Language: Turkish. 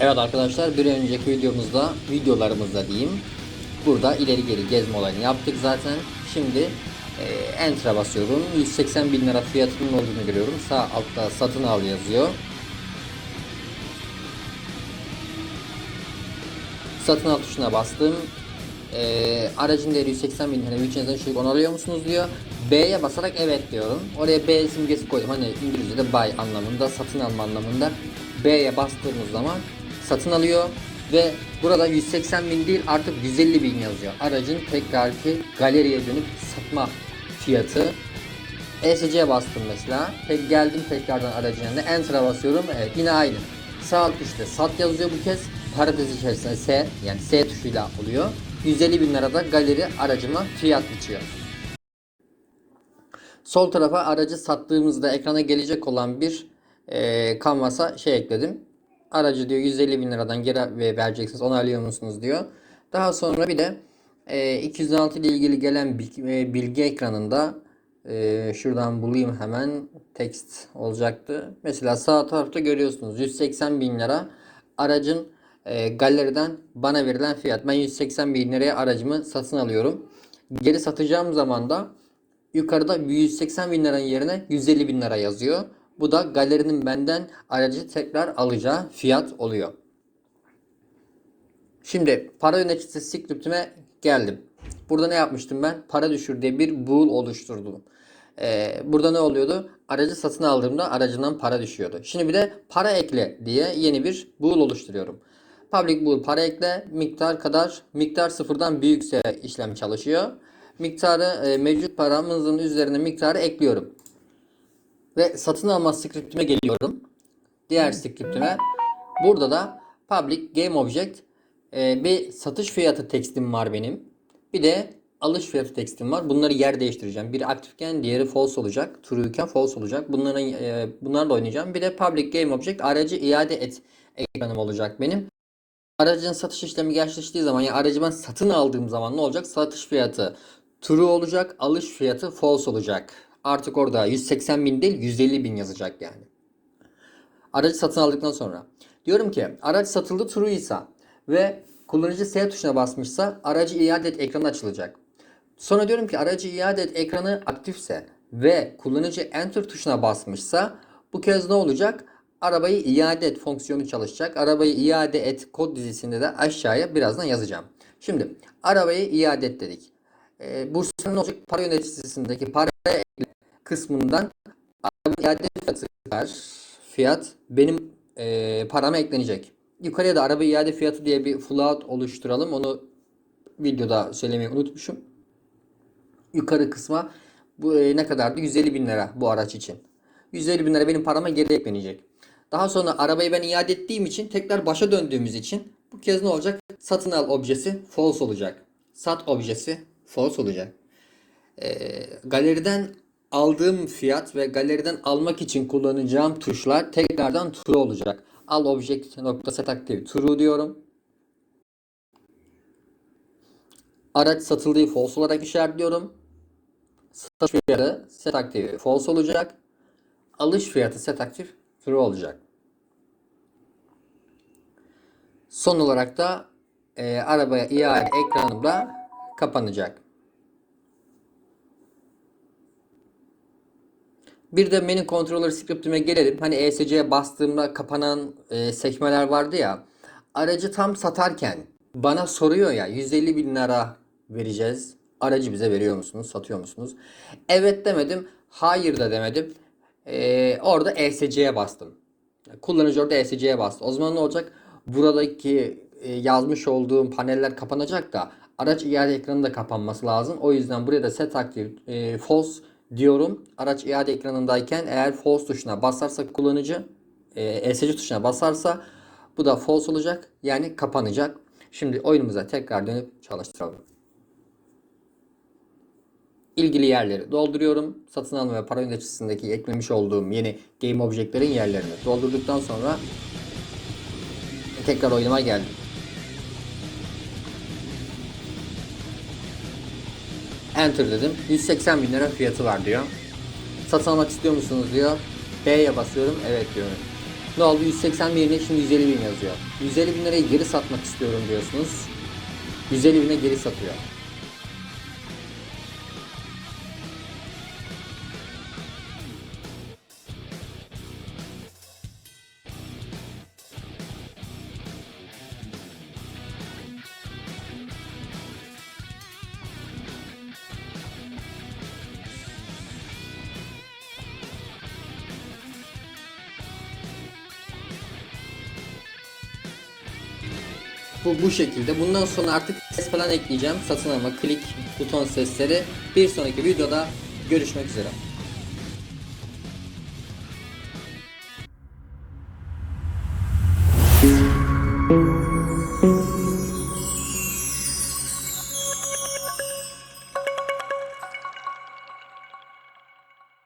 Evet arkadaşlar bir önceki videomuzda videolarımızda diyeyim burada ileri geri gezme olayını yaptık zaten. Şimdi e, Enter'a basıyorum. 180 bin lira fiyatının olduğunu görüyorum. Sağ altta satın al yazıyor. Satın al tuşuna bastım. E, aracın değeri 180 bin lira. Bütçenizden düşük onarıyor musunuz diyor. B'ye basarak evet diyorum. Oraya B simgesi koydum. Hani İngilizce'de buy anlamında, satın alma anlamında. B'ye bastığımız zaman satın alıyor ve burada 180 bin değil artık 150 bin yazıyor. Aracın tekrarki galeriye dönüp satma fiyatı. ESC'ye bastım mesela. Tek geldim tekrardan aracın yanına. Enter'a basıyorum. Evet yine aynı. Sağ alt üstte sat yazıyor bu kez. Parantez içerisinde S yani S tuşuyla oluyor. 150 bin lirada galeri aracıma fiyat biçiyor. Sol tarafa aracı sattığımızda ekrana gelecek olan bir e, kanvasa şey ekledim. Aracı diyor 150 bin liradan geri ve vereceksiniz onaylıyor musunuz diyor. Daha sonra bir de e, 206 ile ilgili gelen bilgi, e, bilgi ekranında e, şuradan bulayım hemen text olacaktı. Mesela sağ tarafta görüyorsunuz 180 bin lira aracın e, galeriden bana verilen fiyat. Ben 180 bin liraya aracımı satın alıyorum. Geri satacağım zaman da yukarıda 180 bin liranın yerine 150 bin lira yazıyor. Bu da galerinin benden aracı tekrar alacağı fiyat oluyor. Şimdi para yöneticisi scriptime geldim. Burada ne yapmıştım ben? Para düşür diye bir bool oluşturdum. Ee, burada ne oluyordu? Aracı satın aldığımda aracından para düşüyordu. Şimdi bir de para ekle diye yeni bir bool oluşturuyorum. Public bool para ekle miktar kadar miktar sıfırdan büyükse işlem çalışıyor. Miktarı e, mevcut paramızın üzerine miktarı ekliyorum. Ve satın alma scriptime geliyorum. Diğer scriptime. Burada da public game object e, bir satış fiyatı tekstim var benim. Bir de alış fiyatı tekstim var. Bunları yer değiştireceğim. Biri aktifken diğeri false olacak. True iken false olacak. Bunların e, bunlarla oynayacağım. Bir de public game object aracı iade et ekranım olacak benim. Aracın satış işlemi gerçekleştiği zaman yani aracı ben satın aldığım zaman ne olacak? Satış fiyatı true olacak, alış fiyatı false olacak. Artık orada 180 bin değil 150 bin yazacak yani. Aracı satın aldıktan sonra. Diyorum ki araç satıldı true ve kullanıcı S tuşuna basmışsa aracı iade et ekranı açılacak. Sonra diyorum ki aracı iade et ekranı aktifse ve kullanıcı enter tuşuna basmışsa bu kez ne olacak? Arabayı iade et fonksiyonu çalışacak. Arabayı iade et kod dizisinde de aşağıya birazdan yazacağım. Şimdi arabayı iade et dedik. Ee, Bursa'nın olacak? Para yöneticisindeki para kısmından iade fiyatı var. Fiyat benim e, parama eklenecek. Yukarıya da araba iade fiyatı diye bir float oluşturalım. Onu videoda söylemeyi unutmuşum. Yukarı kısma bu e, ne kadardı? 150 bin lira bu araç için. 150 bin lira benim parama geri eklenecek. Daha sonra arabayı ben iade ettiğim için tekrar başa döndüğümüz için bu kez ne olacak? Satın al objesi false olacak. Sat objesi false olacak. E, galeriden aldığım fiyat ve galeriden almak için kullanacağım tuşlar tekrardan true olacak. Al object nokta set active true diyorum. Araç satıldığı false olarak işaretliyorum. Satış fiyatı set active false olacak. Alış fiyatı set active true olacak. Son olarak da e, arabaya iade ekranımda kapanacak. Bir de menü controller scriptime gelelim. Hani ESC'ye bastığımda kapanan e, sekmeler vardı ya. Aracı tam satarken bana soruyor ya 150 bin lira vereceğiz. Aracı bize veriyor musunuz? Satıyor musunuz? Evet demedim. Hayır da demedim. E, orada ESC'ye bastım. Kullanıcı orada ESC'ye bastı. O zaman ne olacak? Buradaki e, yazmış olduğum paneller kapanacak da araç iade ekranı da kapanması lazım. O yüzden buraya da set active e, false diyorum. Araç iade ekranındayken eğer false tuşuna basarsa kullanıcı ESC tuşuna basarsa bu da false olacak. Yani kapanacak. Şimdi oyunumuza tekrar dönüp çalıştıralım. İlgili yerleri dolduruyorum. Satın alma ve para yöneticisindeki eklemiş olduğum yeni game objectlerin yerlerini doldurduktan sonra tekrar oyunuma geldim. Enter dedim. 180 bin lira fiyatı var diyor. Satın almak istiyor musunuz diyor. B'ye basıyorum. Evet diyorum. Ne oldu? 180 bin yerine şimdi 150 bin yazıyor. 150 bin lirayı geri satmak istiyorum diyorsunuz. 150 bine geri satıyor. Bu, bu şekilde. Bundan sonra artık ses falan ekleyeceğim. Satın alma, klik, buton sesleri. Bir sonraki videoda görüşmek üzere. thank you